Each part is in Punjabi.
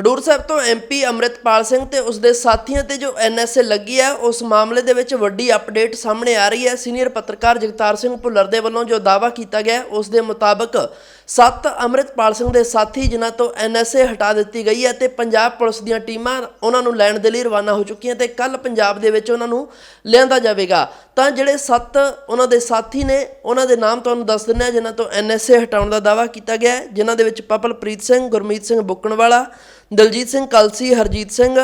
ਖਡੂਰ ਸਾਹਿਬ ਤੋਂ ਐਮਪੀ ਅੰਮ੍ਰਿਤਪਾਲ ਸਿੰਘ ਤੇ ਉਸ ਦੇ ਸਾਥੀਆਂ ਤੇ ਜੋ ਐਨਐਸਏ ਲੱਗੀ ਹੈ, ਉਸ ਮਾਮਲੇ ਦੇ ਵਿੱਚ ਵੱਡੀ ਅਪਡੇਟ ਸਾਹਮਣੇ ਆ ਰਹੀ ਹੈ। ਸੀਨੀਅਰ ਪੱਤਰਕਾਰ ਜਗਤਾਰ ਸਿੰਘ ਭੁੱਲਰ ਦੇ ਵੱਲੋਂ ਜੋ ਦਾਅਵਾ ਕੀਤਾ ਗਿਆ, ਉਸ ਦੇ ਮੁਤਾਬਕ ਸੱਤ ਅੰਮ੍ਰਿਤਪਾਲ ਸਿੰਘ ਦੇ ਸਾਥੀ ਜਿਨ੍ਹਾਂ ਤੋਂ ਐਨਐਸਏ ਹਟਾ ਦਿੱਤੀ ਗਈ ਹੈ ਤੇ ਪੰਜਾਬ ਪੁਲਿਸ ਦੀਆਂ ਟੀਮਾਂ ਉਹਨਾਂ ਨੂੰ ਲੈਣ ਦੇ ਲਈ ਰਵਾਨਾ ਹੋ ਚੁੱਕੀਆਂ ਤੇ ਕੱਲ ਪੰਜਾਬ ਦੇ ਵਿੱਚ ਉਹਨਾਂ ਨੂੰ ਲਿਆਂਦਾ ਜਾਵੇਗਾ। ਤਾਂ ਜਿਹੜੇ ਸੱਤ ਉਹਨਾਂ ਦੇ ਸਾਥੀ ਨੇ, ਉਹਨਾਂ ਦੇ ਨਾਮ ਤੁਹਾਨੂੰ ਦੱਸ ਦਿੰਦੇ ਹਾਂ, ਜਿਨ੍ਹਾਂ ਤੋਂ ਐਨਐਸਏ ਹਟਾਉਣ ਦਾ ਦਾਅਵਾ ਕੀਤਾ ਗਿਆ ਜਿਨ੍ਹਾਂ ਦੇ ਵਿੱਚ ਪਪਲਪ੍ਰੀਤ ਸਿੰਘ, ਗੁਰਮੀਤ ਸਿੰਘ ਬੁੱਕਣਵਾਲਾ ਦਲਜੀਤ ਸਿੰਘ ਕਲਸੀ, ਹਰਜੀਤ ਸਿੰਘ,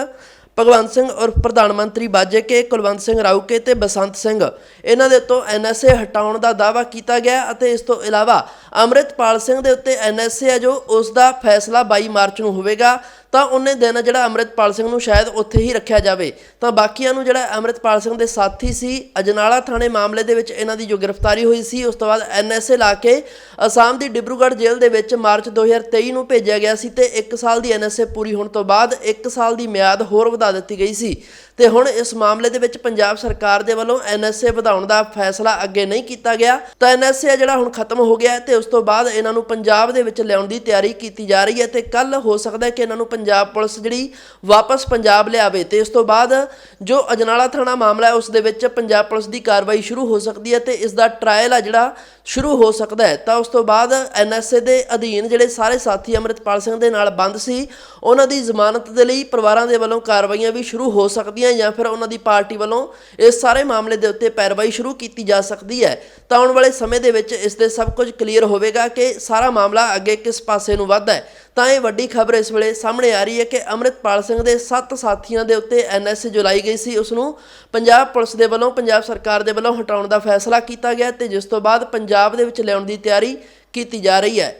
ਭਗਵੰਤ ਸਿੰਘ ਔਰ ਪ੍ਰਧਾਨ ਮੰਤਰੀ ਬਾਜੇ ਕੇ, ਕੁਲਵੰਤ ਸਿੰਘ ਰਾਊਕੇ ਤੇ ਬਸੰਤ ਸਿੰਘ। ਇਹਨਾਂ ਦੇ ਉੱਤੋਂ ਐਨਐਸਏ ਹਟਾਉਣ ਦਾ ਦਾਅਵਾ ਕੀਤਾ ਗਿਆ ਅਤੇ ਇਸ ਤੋਂ ਇਲਾਵਾ ਅੰਮ੍ਰਿਤਪਾਲ ਸਿੰਘ ਦੇ ਉੱਤੇ ਐਨਐਸਏ ਹੈ ਜੋ ਉਸ ਦਾ ਫੈਸਲਾ 22 ਮਾਰਚ ਨੂੰ ਹੋਵੇਗਾ। ਤਾਂ ਉਹਨੇ ਦਿਨ ਜਿਹੜਾ ਅੰਮ੍ਰਿਤਪਾਲ ਸਿੰਘ ਨੂੰ ਸ਼ਾਇਦ ਉੱਥੇ ਹੀ ਰੱਖਿਆ ਜਾਵੇ। ਤਾਂ ਬਾਕੀਆਂ ਨੂੰ ਜਿਹੜਾ ਅੰਮ੍ਰਿਤਪਾਲ ਸਿੰਘ ਦੇ ਸਾਥੀ ਸੀ, ਅਜਨਾਲਾ ਥਾਣੇ ਮਾਮਲੇ ਦੇ ਵਿੱਚ ਇਹਨਾਂ ਦੀ ਜੋ ਗ੍ਰਿਫਤਾਰੀ ਹੋਈ ਸੀ, ਉਸ ਤੋਂ ਬਾਅਦ ਐਨਐਸਏ ਲਾ ਕੇ ਅਸਾਮ ਦੀ ਡਿਬਰੂਗੜ੍ਹ ਜੇਲ੍ਹ ਦੇ ਵਿੱਚ ਮਾਰਚ 2023 ਨੂੰ ਭੇਜਿਆ ਗਿਆ ਸੀ ਤੇ 1 ਸਾਲ ਦੀ ਐਨਐਸਏ ਪੂਰੀ ਹੋਣ ਤੋਂ ਬਾਅਦ 1 ਸਾਲ ਦੀ ਮਿਆਦ ਹੋਰ ਵਧਾ ਦਿੱਤੀ ਗਈ ਸੀ। ਤੇ ਹੁਣ ਇਸ ਮਾਮਲੇ ਦੇ ਵਿੱਚ ਪੰਜਾਬ ਸਰਕਾਰ ਦੇ ਵੱਲੋਂ ਐਨਐਸਏ ਵਧਾਉਣ ਦਾ ਫੈਸਲਾ ਅੱਗੇ ਨਹੀਂ ਕੀਤਾ ਗਿਆ। ਤਾਂ ਐਨਐਸਏ ਜਿਹੜਾ ਹੁਣ ਖਤਮ ਹੋ ਗਿਆ ਹੈ ਤੇ ਉਸ ਤੋਂ ਬਾਅਦ ਇਹਨਾਂ ਨੂੰ ਪੰਜਾਬ ਦੇ ਵਿੱਚ ਲਿਆਉਣ ਦੀ ਤਿਆਰੀ ਕੀਤੀ ਜਾ ਰਹੀ ਹੈ ਤੇ ਕੱਲ ਹੋ ਸਕਦਾ ਹੈ ਕਿ ਇਹਨਾਂ ਨੂੰ ਪੰਜਾਬ ਪੁਲਿਸ ਜਿਹੜੀ ਵਾਪਸ ਪੰਜਾਬ ਲਿਆਵੇ ਤੇ ਇਸ ਤੋਂ ਬਾਅਦ ਜੋ ਅਜਨਾਲਾ ਥਾਣਾ ਮਾਮਲਾ ਹੈ, ਉਸ ਦੇ ਵਿੱਚ ਪੰਜਾਬ ਪੁਲਿਸ ਦੀ ਕਾਰਵਾਈ ਸ਼ੁਰੂ ਹੋ ਸਕਦੀ ਹੈ ਤੇ ਇਸ ਦਾ ਟ੍ਰਾਇਲ ਆ ਜਿਹੜਾ ਸ਼ੁਰੂ ਹੋ ਸਕਦਾ ਹੈ। ਤਾਂ ਉਸ ਤੋਂ ਬਾਅਦ ਐਨਐਸਏ ਦੇ ਅਧੀਨ ਜਿਹੜੇ ਸਾਰੇ ਸਾਥੀ ਅੰਮ੍ਰਿਤਪਾਲ ਸਿੰਘ ਦੇ ਨਾਲ ਬੰਦ ਸੀ, ਉਹਨਾਂ ਦੀ ਜ਼ਮਾਨਤ ਦੇ ਲਈ ਪਰਿਵਾਰਾਂ ਦੇ ਵੱਲੋਂ ਕਾਰਵਾਈਆਂ ਵੀ ਸ਼ੁਰੂ ਹੋ ਸਕਦੀਆਂ ਜਾਂ ਫਿਰ ਉਹਨਾਂ ਦੀ ਪਾਰਟੀ ਵੱਲੋਂ ਇਸ ਸਾਰੇ ਮਾਮਲੇ ਦੇ ਉੱਤੇ ਪੈਰਵਾਈ ਸ਼ੁਰੂ ਕੀਤੀ ਜਾ ਸਕਦੀ ਹੈ। ਤਾਂ ਆਉਣ ਵਾਲੇ ਸਮੇਂ ਦੇ ਵਿੱਚ ਇਸ ਦੇ ਸਭ ਕੁਝ ਕਲੀਅਰ ਹੋਵੇਗਾ ਕਿ ਸਾਰਾ ਮਾਮਲਾ ਅੱਗੇ ਕਿਸ ਪਾਸੇ ਨੂੰ ਵੱਧਦਾ ਹੈ। ਤਾਂ ਇਹ ਵੱਡੀ ਖਬਰ ਇਸ ਵੇਲੇ ਸਾਹਮਣੇ ਆ ਰਹੀ ਹੈ ਕਿ ਅੰਮ੍ਰਿਤਪਾਲ ਸਿੰਘ ਦੇ ਸੱਤ ਸਾਥੀਆਂ ਦੇ ਉੱਤੇ ਐਨਐਸਏ ਜੋ ਲਾਈ ਗਈ ਸੀ। ਉਸ ਨੂੰ ਪੰਜਾਬ ਪੁਲਿਸ ਦੇ ਵੱਲੋਂ, ਪੰਜਾਬ ਸਰਕਾਰ ਦੇ ਵੱਲੋਂ ਹਟਾਉਣ ਦਾ ਫੈਸਲਾ ਕੀਤਾ ਗਿਆ ਤੇ ਜਿਸ ਤੋਂ ਬਾਅਦ ਪੰਜਾਬ ਦੇ ਵਿੱਚ ਲਿਆਉਣ ਦੀ ਤਿਆਰੀ ਕੀਤੀ ਜਾ ਰਹੀ ਹੈ।